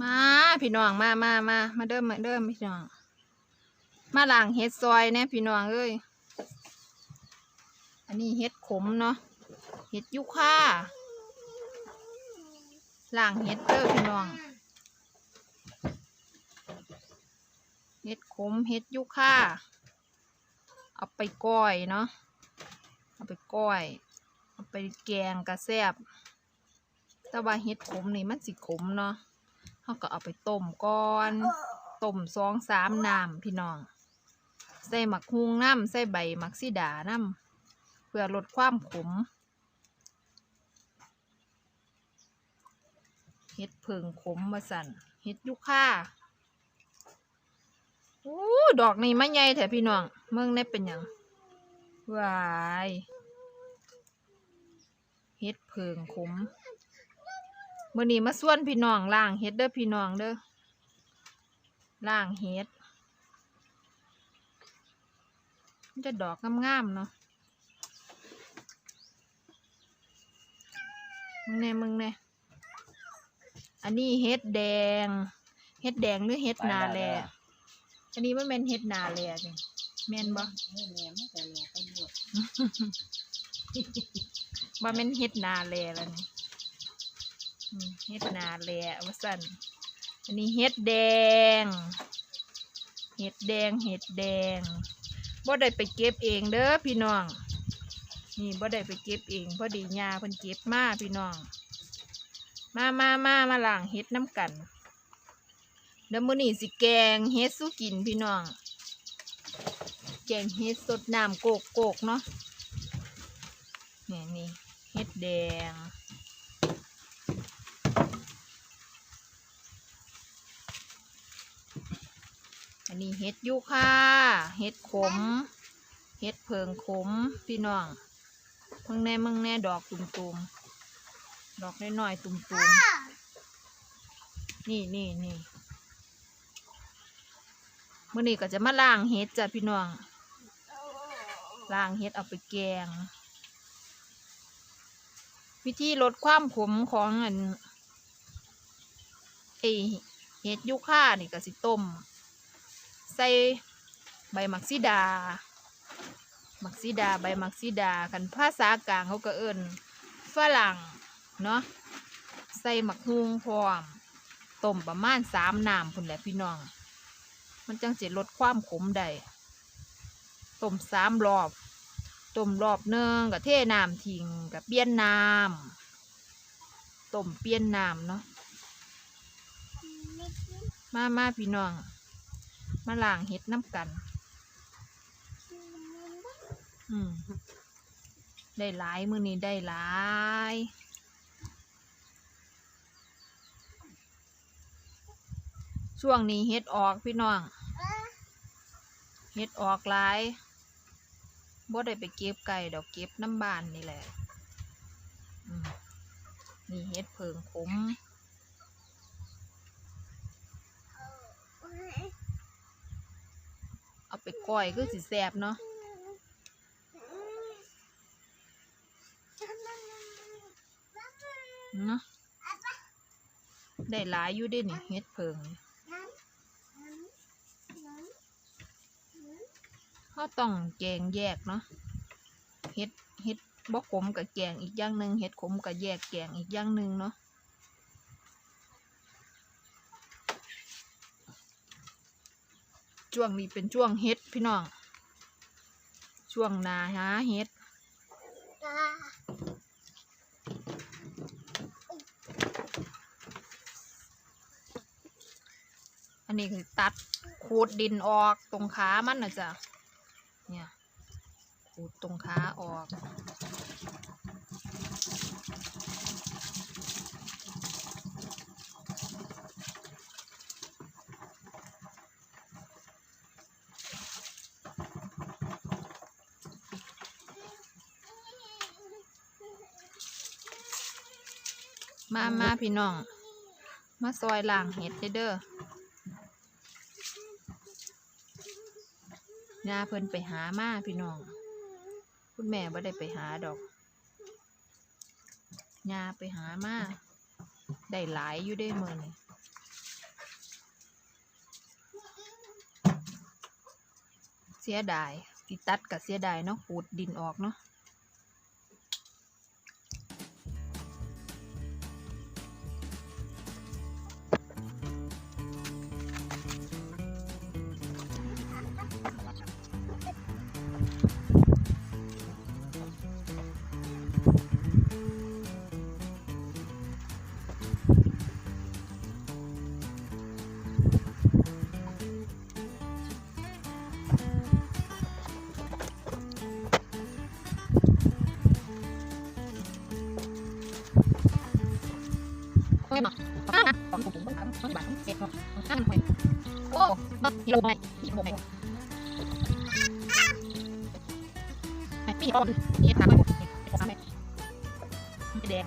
มาพี่น้องมามามามาเดิมมาเดิมพี่น้อง มาหล้างเฮ็ดซอยแน่พี่น้องเอ้ยอันนี้เฮ็ดขมเนาะเฮ็ดยุค่าหล้างเฮ็ดเด้อพี่น้องเฮ็ดขมเฮ็ดยุค่า เอาไปก้อยเนาะเอาไปก้อย เอาไปแกงกระแซบแต่ว่าเฮ็ดขมนี่มันสิขมเนาะเขาก็เอาไปต้มก่อนต้มสองสามน้ำพี่น้อง ใส่หมักฮุงน้ำใส่ใบหมักซีดาน้ำเพื่อลดความขมเฮ็ดเพิงขมมาสั่นเฮ็ดยุค่า โอ้ดอกนี่มันใหญ่แถพี่น้องเมืองนี่เป็นหยังวายเฮ็ดเพิงขมมื่อนี้มาส่วนพี่น้องล่างเฮ็ดเด้อพี่น้องเด้อล่างเฮ็ดมันจะดอกงามๆเนาะมึงแน่มึงแน่อันนี้เฮ็ดแดง เฮ็ดแดงหรือเฮ็ดนาแล อันนี้มันเป็นเฮ็ดนาแลนี่แม่นบ่นี่แหละมันก็แหละไปหมดว่าแม่นเฮ็ดนาแลแล้วนี่อืมเฮ็ดนาแลว่าซั่นอันนี้เฮ็ดแดงเฮ็ดแดงเฮ็ดแดงบ่ได้ไปเก็บเองเด้อพี่น้อง นี่บ่ได้ไปเก็บเองพอดียาเพิ่นเก็บมาพี่น้อง มามามามาล้างเฮ็ดน้ำกัน เดี๋ยวมื้อนี้สิแกงเฮ็ดสู้กินพี่น้อง แกงเฮ็ดสดน้ำโกกโกกเนาะนี่นี่เฮ็ดแดง อันนี้เฮ็ดยูคาเฮ็ดขม เฮ็ดเพิงขมพี่น้องมึงแน่มึงแน่ดอกตุ่มๆ ดอกน้อยๆตุ่มๆ นี่นี่นี่ มื่อนี้ก็จะมาล้างเฮ็ดจ้ะพี่น้องล้างเฮ็ดเอาไปแกง วิธีลดความขมของอันไอเฮ็ดยูค่านี่ก็สิต้ม ใส่ใบมักซีดา มักซีดาใบมักซีดาคันภาษากลางเขาก็เอิ้นฝรั่งเนาะใส่หมักฮุงพร้อมต้มประมาณสามน้ำพุ่นแหละพี่น้อง มันจังสิลดความขมได้ต้มสามรอบต้มรอบหนึ่งกับเทน้ำทิ้งกับเปลี่ยนน้ำต้มเปลี่ยนน้ำเนาะมามาพี่น้อง มาล้างเห็ดน้ำกัน อืมได้หลายมือนี้ได้หลาย ช่วงนี้เฮ็ดออกพี่น้อง เฮ็ดออกหลายบ่ได้ไปเก็บไก่ดอกเก็บน้ำบานนี่แหละมนี่เฮ็ดเพิงขมเอาไปก้อยคือสิแสบเนาะเนาะได้หลายอยู่ด้นี่เฮ็ดเพิงนี่ เขาต้องแกงแยกเนาะเฮ็ดเฮ็ดบ่ขมกับแกงอีกอย่างหนึ่งเฮ็ดขมกับแยกแกงอีกอย่างหนึ่งเนาะช่วงนี้เป็นช่วงเฮ็ดพี่น้อง ช่วงนาหาเฮ็ดอันนี้คือตัดขูดดินออกตรงขามันนะจ๊ะ ดตรงขาออก มามาพี่น้อง มาซอยล่างเห็ดเด้อเด้อนาเพิ่นไปหามาพี่น้อง คุณแม่บ่ได้ไปหาดอกยาไปหามาได้หลายอยู่ได้มื้อนี่เสียดายติตัดกับเสียดายเนาะขูดดินออกเนาะ ไม่หรอกข้างนะของผมผมต้องทำต้องบาทเก็บเนาะข้างมันโอ้บักลไปลไปไอ้พี่อ้อมเฮ็ดทางไปผมไปแดง